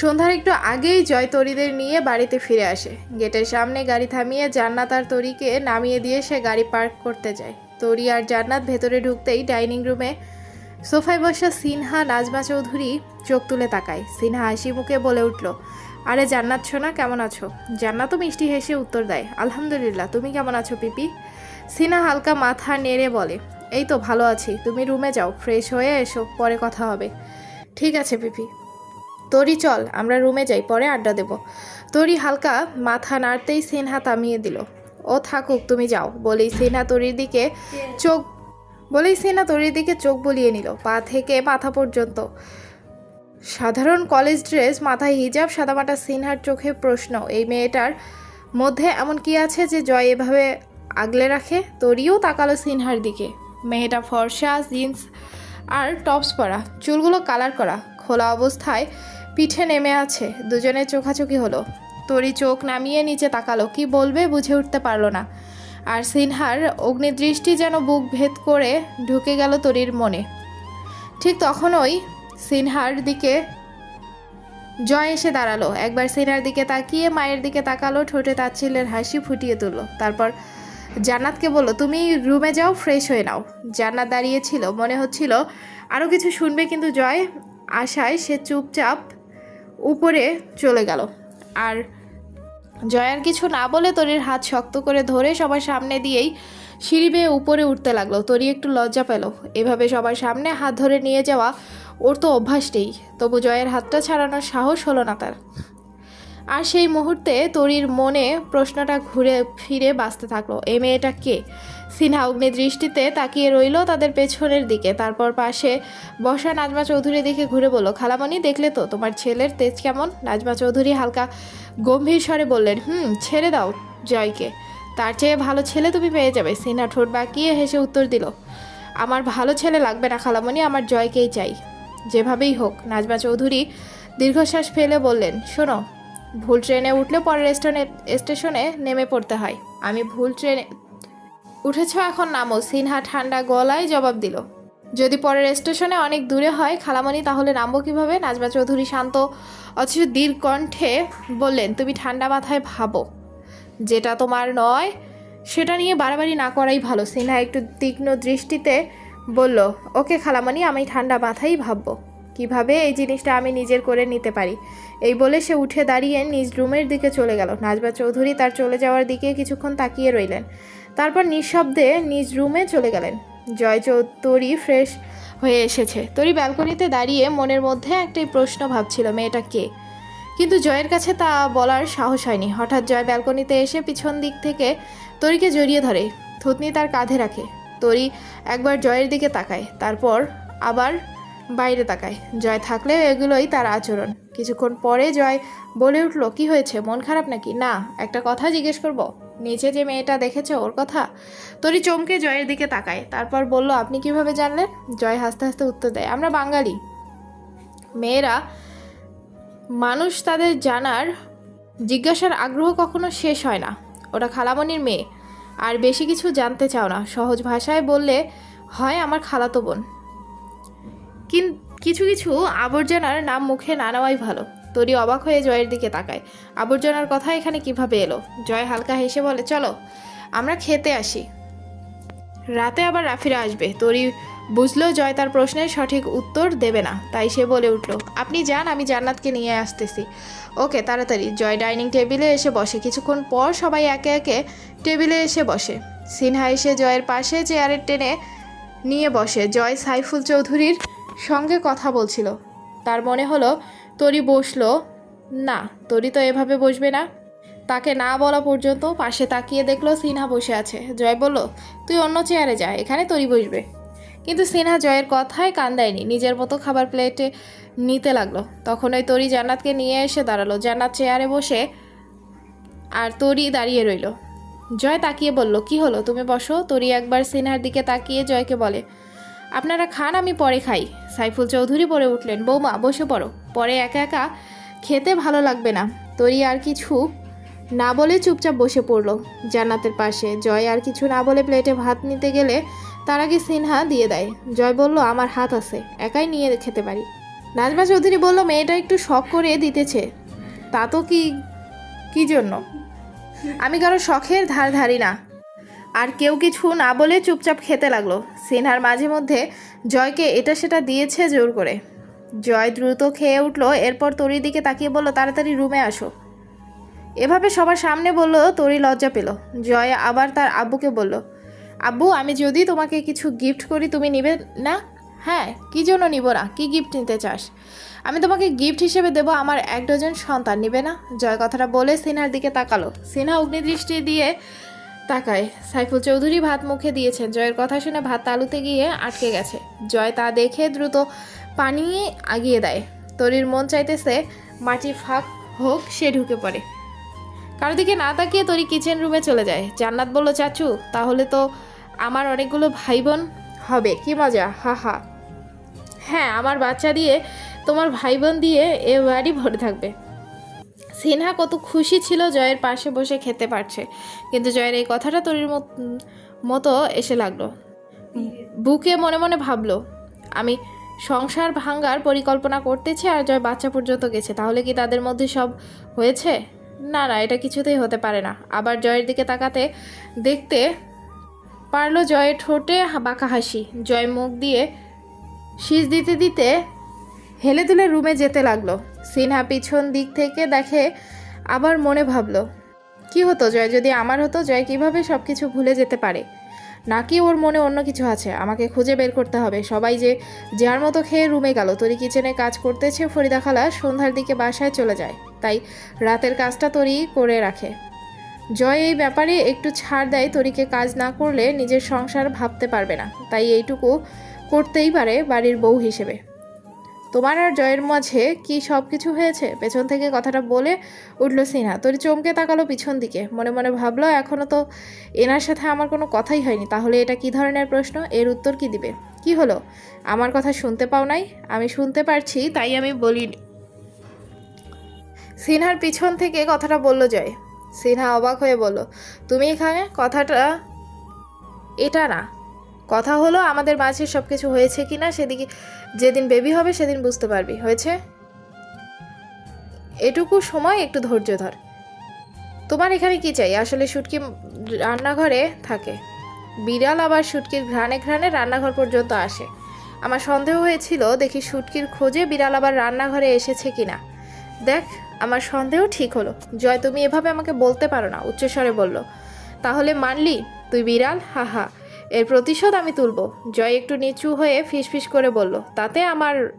সন্ধ্যার একটু আগেই জয় তরিদের নিয়ে বাড়িতে ফিরে আসে। গেটের সামনে গাড়ি থামিয়ে জান্নাত আর তরিকে নামিয়ে দিয়ে সে গাড়ি পার্ক করতে যায়। তরি আর জান্নাত ভেতরে ঢুকতেই ডাইনিং রুমে সোফায় বসা সিনহা, নাজমা চৌধুরী চোখ তুলে তাকায়। সিনহা হাসি মুখে বলে উঠল, আরে জান্নাত সোনা, কেমন আছো? জান্নাতও মিষ্টি হেসে উত্তর দেয়, আলহামদুলিল্লাহ, তুমি কেমন আছো পিপি? সিনহা হালকা মাথা নেড়ে বলে, এই তো ভালো আছি, তুমি রুমে যাও, ফ্রেশ হয়ে এসো, পরে কথা হবে। ঠিক আছে পিপি। তরি চল, আমরা রুমে যাই, পরে আড্ডা দেব। তরি হালকা মাথা নাড়তেই সিনহা থামিয়ে দিল। ও থাকুক, তুমি যাও, বলেই সিনহা তরির দিকে চোখ, বলেই সিনহা তরির দিকে চোখ বলিয়ে নিল, পা থেকে মাথা পর্যন্ত। সাধারণ কলেজ ড্রেস, মাথায় হিজাব সাদামাটা সিনহার চোখে প্রশ্ন, এই মেয়েটার মধ্যে এমন কি আছে যে জয় এভাবে আগলে রাখে? তরিও তাকালো সিনহার দিকে। মেয়েটা ফর্সা, জিন্স আর টপস পরা, চুলগুলো কালার করা, খোলা অবস্থায় পিঠে নেমে আছে দুজনে চোখাচোখি হলো। তরি চোখ নামিয়ে নিচে তাকালো, কি বলবে বুঝে উঠতে পারল না। আর সিনহার অগ্নিদৃষ্টি যেন বুক ভেদ করে ঢুকে গেল তরির মনে। ঠিক তখনই সিনহার দিকে জয় এসে দাঁড়াল। একবার সিনহার দিকে তাকিয়ে মায়ের দিকে তাকালো, ঠোঁটে তাচ্ছিলের হাসি ফুটিয়ে তুললো। তারপর জান্নাতকে বলল, তুমি রুমে যাও, ফ্রেশ হয়ে নাও। জান্নাত দাঁড়িয়েছিল মনে হচ্ছিল আরও কিছু শুনবে কিন্তু জয়? আশায় সে চুপচাপ উপরে চলে গেল। আর জয়ার কিছু না বলে তরির হাত শক্ত করে ধরে সবার সামনে দিয়েই সিঁড়ি বেয়ে উপরে উঠতে লাগল। তরি একটু লজ্জা পেল। এভাবে সবার সামনে হাত ধরে নিয়ে যাওয়া ওর তো অভ্যাস নেই। তবু জয়ের হাতটা ছাড়ানোর সাহস হলো না তার। আর সেই মুহূর্তে তরির মনে প্রশ্নটা ঘুরে, ফিরে বাঁচতে থাকল। এই মেয়েটা কে? সিনহা অগ্নি দৃষ্টিতে তাকিয়ে রইল তাদের পেছনের দিকে। তারপর পাশে বসা নাজমা চৌধুরী দিকে ঘুরে বলল, খালামণি, দেখলে তো তোমার ছেলের তেজ কেমন? নাজমা চৌধুরী হালকা গম্ভীর স্বরে বললেন, হুম, ছেড়ে দাও জয়কে। তার চেয়ে ভালো ছেলে তুমি পেয়ে যাবে। সিনহা ঠোঁট বাঁকিয়ে হেসে উত্তর দিল, আমার ভালো ছেলে লাগবে না খালামণি, আমার জয়কেই চাই। যেভাবেই হোক, নাজমা চৌধুরী দীর্ঘশ্বাস ফেলে বললেন, শোনো ভুল ট্রেনে উঠলে পরের স্টেশনে স্টেশনে নেমে পড়তে হয়। আমি ভুল ট্রেনে উঠেছ এখন নামো। সিনহা ঠান্ডা গলায় জবাব দিল। যদি পরের স্টেশনে অনেক দূরে হয়, খালামণি, তাহলে নামবো কীভাবে? নাজমা চৌধুরী শান্ত, অথচ দীর কণ্ঠে বললেন, তুমি ঠান্ডা মাথায় ভাবো। যেটা তোমার নয়, সেটা নিয়ে বাড়াবাড়ি না করাই ভালো। সিনহা একটু তীক্ষ্ণ দৃষ্টিতে বলল, ওকে খালামণি, আমি ঠান্ডা মাথায় ভাববো। কীভাবে এই জিনিসটা আমি নিজের করে নিতে পারি? এই বলে সে উঠে দাঁড়িয়ে নিজ রুমের দিকে চলে গেল। নাজবা চৌধুরী তার চলে যাওয়ার দিকে কিছুক্ষণ তাকিয়ে রইলেন। তারপর নিঃশব্দে নিজ রুমে চলে গেলেন। জয় চৌধুরী ফ্রেশ হয়ে এসেছে। তরি ব্যালকনিতে দাঁড়িয়ে মনের মধ্যে একটাই প্রশ্ন ভাবছিল, মেয়েটা কে? কিন্তু জয়ের কাছে তা বলার সাহস হয়নি। হঠাৎ জয় ব্যালকনিতে এসে পিছন দিক থেকে তরিকে জড়িয়ে ধরে। থুতনি তার কাঁধে রাখে। তরি একবার জয়ের দিকে তাকায়। তারপর আবার বাইরে তাকায়। জয় থাকলেও এগুলোই তার আচরণ। কিছুক্ষণ পরে জয় বলে উঠল, কি হয়েছে? মন খারাপ নাকি? না, একটা কথা জিজ্ঞেস করব। নিচে যে মেয়েটা দেখেছে ওর কথা? তরি চমকে জয়ের দিকে তাকায়। তারপর বলল, আপনি কীভাবে জানলেন? জয় হাসতে হাসতে উত্তর দেয়, আমরা বাঙালি। মেয়েরা, মানুষ তাদের জানার জিজ্ঞাসার আগ্রহ কখনো শেষ হয় না। ওটা খালামণির মেয়ে। আর বেশি কিছু জানতে চাও না। সহজ ভাষায় বললে, হয় আমার খালাতো বোন। কিন কিছু কিছু আবর্জনার নাম মুখে না নেওয়াই ভালো। তরি অবাক হয়ে জয়ের দিকে তাকায়। আবর্জনার কথা এখানে কীভাবে এলো? জয় হালকা হেসে বলে, চলো, আমরা খেতে আসি। রাতে আবার রাফিরা আসবে। তরি বুঝলো জয় তার প্রশ্নের সঠিক উত্তর দেবে না। তাই সে বলে উঠল, আপনি যান, আমি জান্নাতকে নিয়ে আসতেছি। ওকে, তাড়াতাড়ি। জয় ডাইনিং টেবিলে এসে বসে। কিছুক্ষণ পর সবাই একে একে টেবিলে এসে বসে। সিনহা এসে জয়ের পাশে চেয়ারের টেনে নিয়ে বসে। জয় সাইফুল চৌধুরীর সঙ্গে কথা বলছিল। তার মনে হলো, তরি বসল। না, তরি তো এভাবে বসবে না। তাকে না বলা পর্যন্ত পাশে তাকিয়ে দেখল সিনহা বসে আছে। জয় বলল, তুই অন্য চেয়ারে যা, এখানে তরি বসবে। কিন্তু সিনহা জয়ের কথায় কান দেয়নি, নিজের মতো খাবার প্লেটে নিতে লাগল। তখন ওই তরি জান্নাতকে নিয়ে এসে দাঁড়াল, জান্নাত চেয়ারে বসে আর তরি দাঁড়িয়ে রইল। জয় তাকিয়ে বলল, কি হলো? তুমি বসো। তরি একবার সিনহার দিকে তাকিয়ে জয়কে বলে আপনারা খান, আমি পরে খাই। সাইফুল চৌধুরী পরে উঠলেন, বৌমা, বসে পড়ো। পরে একা একা খেতে ভালো লাগবে না। তরি আর কিছু না বলে চুপচাপ বসে পড়ল। জান্নাতের পাশে জয় আর কিছু না বলে প্লেটে ভাত নিতে গেলে তার আগে সিনহা দিয়ে দেয়। জয় বলল, আমার হাত আছে, একাই নিয়ে খেতে পারি। নাজমা চৌধুরী বলল, মেয়েটা একটু শখ করে দিতেছে, তা তো কি কি জন্য? আমি কারও শখের ধার ধারি না। আর কেউ কিছু না বলে চুপচাপ খেতে লাগল। সিনহার মাঝে মধ্যে জয়কে এটা সেটা দিয়েছে জোর করে। জয় দ্রুত খেয়ে উঠল, এরপর তরির দিকে তাকিয়ে বলল, তাড়াতাড়ি রুমে আসো। এভাবে সবার সামনে বলল, তরি লজ্জা পেল। জয় আবার তার আব্বুকে বলল, আব্বু, আমি যদি তোমাকে কিছু গিফট করি, তুমি নিবে না? হ্যাঁ কি জন্য নিব না? কি গিফট নিতে চাস? আমি তোমাকে গিফট হিসেবে দেবো আমার এক ডজন সন্তান, নিবে না? জয় কথাটা বলে সিনহার দিকে তাকালো। সিনহা অগ্নিদৃষ্টি দিয়ে তাকায়। সাইফুল চৌধুরী ভাত মুখে দিয়েছেন। জয়ের কথা শুনে ভাত তালুতে গিয়ে আটকে গেছে। জয় তা দেখে দ্রুত পানি আগিয়ে দেয়। তরির মন চাইতেছে মাটি ফাঁক হোক, সে ঢুকে পড়ে। কারও দিকে না তাকিয়ে তরি কিচেন রুমে চলে যায়। জান্নাত বলল, চাচু, তাহলে তো আমার অনেকগুলো ভাই বোন হবে। কি মজা, হা হা। হ্যাঁ আমার বাচ্চা দিয়ে তোমার ভাই বোন দিয়ে এ বাড়ি ভরে থাকবে। সিনহা কত খুশি ছিল জয়ের পাশে বসে খেতে পারছে। কিন্তু জয়ের এই কথাটা তরির মত- এসে লাগল। বুকে মনে মনে ভাবলো, আমি সংসার ভাঙ্গার পরিকল্পনা করতেছি আর জয় বাচ্চা পর্যন্ত গেছে, তাহলে কি তাদের মধ্যে সব হয়েছে? না না, এটা কিছুতেই হতে পারে না। আবার জয়ের দিকে তাকাতে দেখতে পারল জয়ের ঠোঁটে বাঁকা হাসি। জয় মুখ দিয়ে শীষ দিতে দিতে হেলে দুলে রুমে যেতে লাগল। সিনহা পিছন দিক থেকে দেখে আবার মনে ভাবলো, কি হতো জয়? যদি আমার হতো, জয় কীভাবে সব কিছু ভুলে যেতে পারে? নাকি ওর মনে অন্য কিছু আছে? আমাকে খুঁজে বের করতে হবে। সবাই যে, যার মতো খেয়ে রুমে গেল, তরি কিচেনে কাজ করতেছে ফরিদা খালা সন্ধ্যার দিকে বাসায় চলে যায়। তাই রাতের কাজটা তরি করে রাখে। জয় এই ব্যাপারে একটু ছাড় দেয় তরিকে কাজ না করলে নিজের সংসার ভাবতে পারবে না। তাই এইটুকু করতেই পারে বাড়ির বউ হিসেবে। তোমার আর জয়ের মাঝে কি সব কিছু হয়েছে? পেছন থেকে কথাটা বলে উঠল সিনহা। তরি চমকে তাকালো পিছন দিকে। মনে মনে ভাবলো এখনও তো এনার সাথে আমার কোনো কথাই হয়নি। তাহলে এটা কি ধরনের প্রশ্ন? এর উত্তর কি দিবে? কি হলো? আমার কথা শুনতে পাও নাই? আমি শুনতে পারছি, তাই আমি বলিনি। সিনহার পিছন থেকে কথাটা বলল জয়। সিনহা অবাক হয়ে বলল, তুমি এখানে? কথাটা এটা না। কথা হলো, আমাদের মাঝে সব কিছু হয়েছে কি না সেদিকে যেদিন বেবি হবে সেদিন বুঝতে পারবি। হয়েছে? এটুকু সময়, একটু ধৈর্য ধর। তোমার এখানে কি চাই? আসলে শুটকি রান্নাঘরে থাকে। বিড়াল আবার শুটকির ঘ্রাণে ঘ্রাণে রান্নাঘর পর্যন্ত আসে। আমার সন্দেহ হয়েছিল, দেখি শুটকির খোঁজে বিড়াল আবার রান্নাঘরে এসেছে কিনা। দেখ, আমার সন্দেহ ঠিক হলো। জয়, তুমি এভাবে আমাকে বলতে পারো না, উচ্চস্বরে বলল। তাহলে মানলি, তুই বিড়াল? হা হা। এর প্রতিশোধ আমি তুলব। জয় একটু নিচু হয়ে ফিস করে বলল তাতে আমার